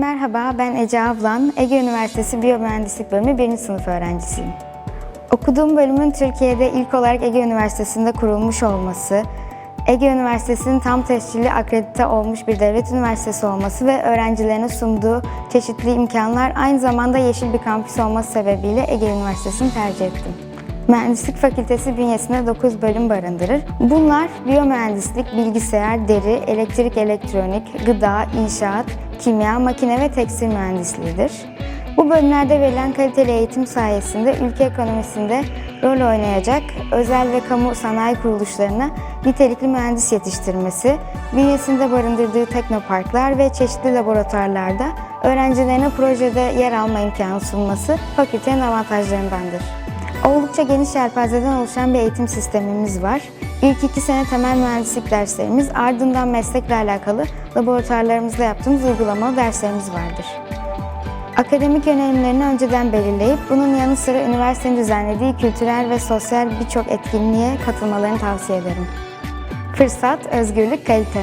Merhaba, ben Ece Avlan. Ege Üniversitesi Biyomühendislik Bölümü 1. sınıf öğrencisiyim. Okuduğum bölümün Türkiye'de ilk olarak Ege Üniversitesi'nde kurulmuş olması, Ege Üniversitesi'nin tam tescilli akredite olmuş bir devlet üniversitesi olması ve öğrencilerine sunduğu çeşitli imkanlar aynı zamanda yeşil bir kampüs olması sebebiyle Ege Üniversitesi'ni tercih ettim. Mühendislik Fakültesi bünyesinde 9 bölüm barındırır. Bunlar biyomühendislik, bilgisayar, deri, elektrik, elektronik, gıda, inşaat, kimya, makine ve tekstil mühendisliğidir. Bu bölümlerde verilen kaliteli eğitim sayesinde ülke ekonomisinde rol oynayacak özel ve kamu sanayi kuruluşlarına nitelikli mühendis yetiştirmesi, bünyesinde barındırdığı teknoparklar ve çeşitli laboratuvarlarda öğrencilerine projede yer alma imkanı sunması fakültenin avantajlarındandır. Oldukça geniş yelpazeden oluşan bir eğitim sistemimiz var. İlk iki sene temel mühendislik derslerimiz, ardından meslekle alakalı laboratuvarlarımızda yaptığımız uygulamalı derslerimiz vardır. Akademik yönelimlerini önceden belirleyip bunun yanı sıra üniversitenin düzenlediği kültürel ve sosyal birçok etkinliğe katılmalarını tavsiye ederim. Fırsat, özgürlük, kalite.